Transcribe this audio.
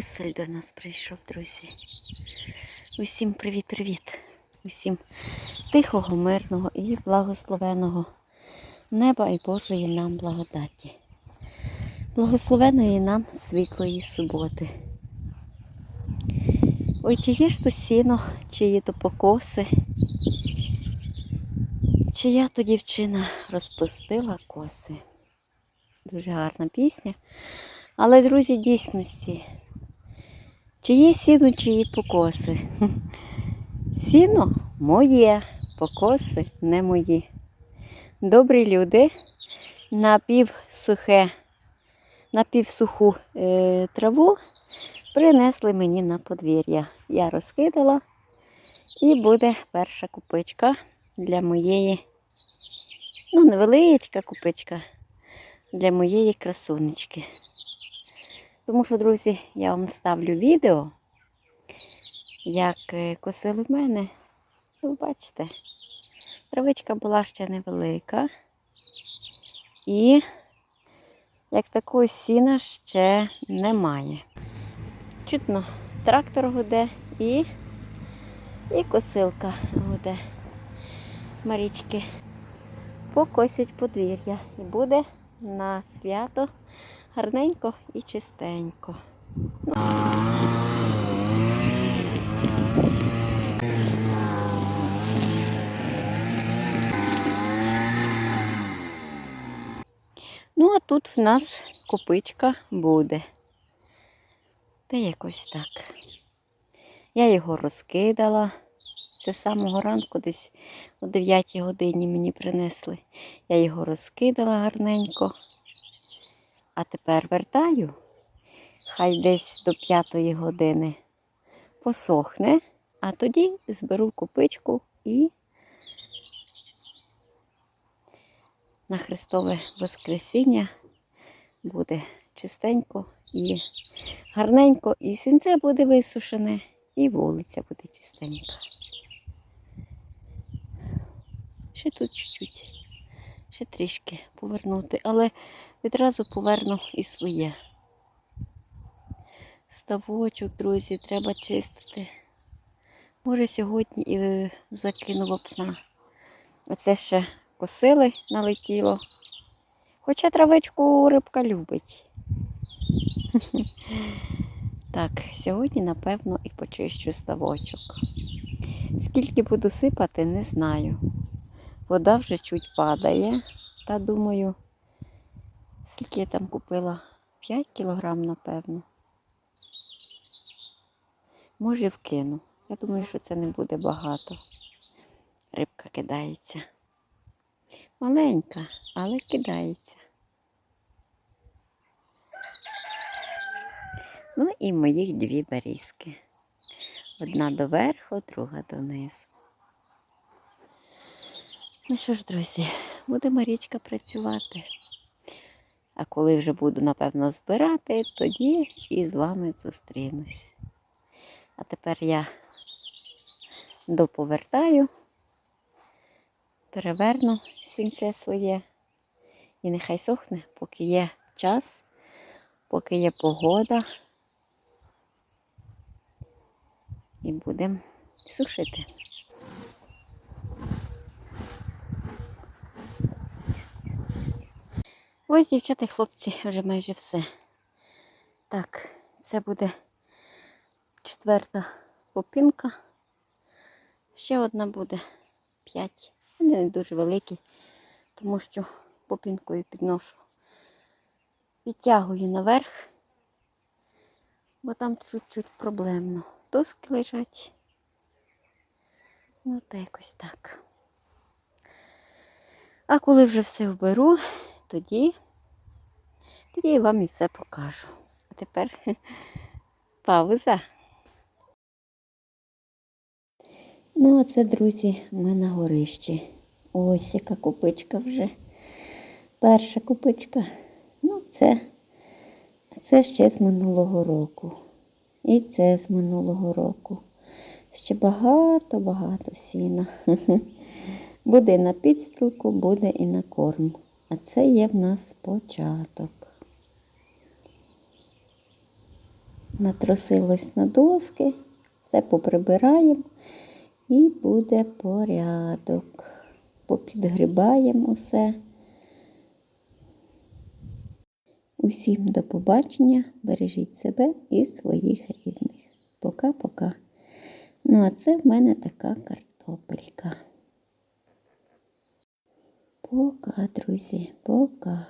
Гусель до нас прийшов, друзі. Усім привіт-привіт. Усім тихого, мирного і благословеного неба і Божої нам благодаті. Благословеної нам світлої суботи. Ой, чи є ж то сіно, чи є то покоси, чия то дівчина розпустила коси. Дуже гарна пісня. Але, друзі, дійсності, чи є сіно, чи є покоси. Сіно моє, покоси не мої. Добрі люди напівсухе, напівсуху е, траву принесли мені на подвір'я. Я розкидала і буде перша купичка для моєї, ну, невеличка купичка для моєї красунечки. Тому що, друзі, я вам ставлю відео, як е, косили в мене. Ви бачите, травичка була ще невелика. І як такого сіна ще немає. Чутно, трактор гуде і, і косилка гуде. Марічки покосять подвір'я. І буде на свято гарненько і чистенько. Ну, а тут в нас копичка буде. Та якось так. Я його розкидала. Це з самого ранку, десь о 9 годині мені принесли. Я його розкидала гарненько. А тепер вертаю, хай десь до 5 години посохне, а тоді зберу копичку і на Христове Воскресіння буде чистенько і гарненько, і сінце буде висушене, і вулиця буде чистенька. Ще тут чуть-чуть, ще трішки повернути, але відразу поверну і своє. Ставочок, друзі, треба чистити. Може, сьогодні і закину вапна. Оце ще косили, налетіло. Хоча травичку рибка любить. Так, сьогодні, напевно, і почищу ставочок. Скільки буду сипати, не знаю. Вода вже чуть падає, та думаю, скільки я там купила? 5 кілограм, напевно. Може, вкину. Я думаю, що це не буде багато. Рибка кидається. Маленька, але кидається. Ну і моїх дві берізки. Одна доверху, друга донизу. Ну що ж, друзі, буде Марічка працювати. А коли вже буду, напевно, збирати, тоді і з вами зустрінусь. А тепер я доповертаю, переверну сінце своє і нехай сохне, поки є час, поки є погода. І будемо сушити. Ось, дівчата і хлопці, вже майже все. Так, це буде четверта попінка. Ще одна буде п'ять. Вони не дуже великі, тому що попінкою підношу. Підтягую наверх, бо там чуть-чуть проблемно. Доски лежать. Ну, та якось так. А коли вже все вберу, тоді, тоді я вам і все покажу. А тепер пауза. Ну, оце, друзі, ми на горищі. Ось яка купичка вже. Перша купичка. Ну, це, це ще з минулого року. І це з минулого року. Ще багато-багато сіна. Буде на підстилку, буде і на корм. А це є в нас початок. натросилось на доски, все поприбираємо і буде порядок. Попідгрібаємо все. Усім до побачення, бережіть себе і своїх рідних. Пока-пока. Ну, а це в мене така картопелька. Пока, друзі, пока.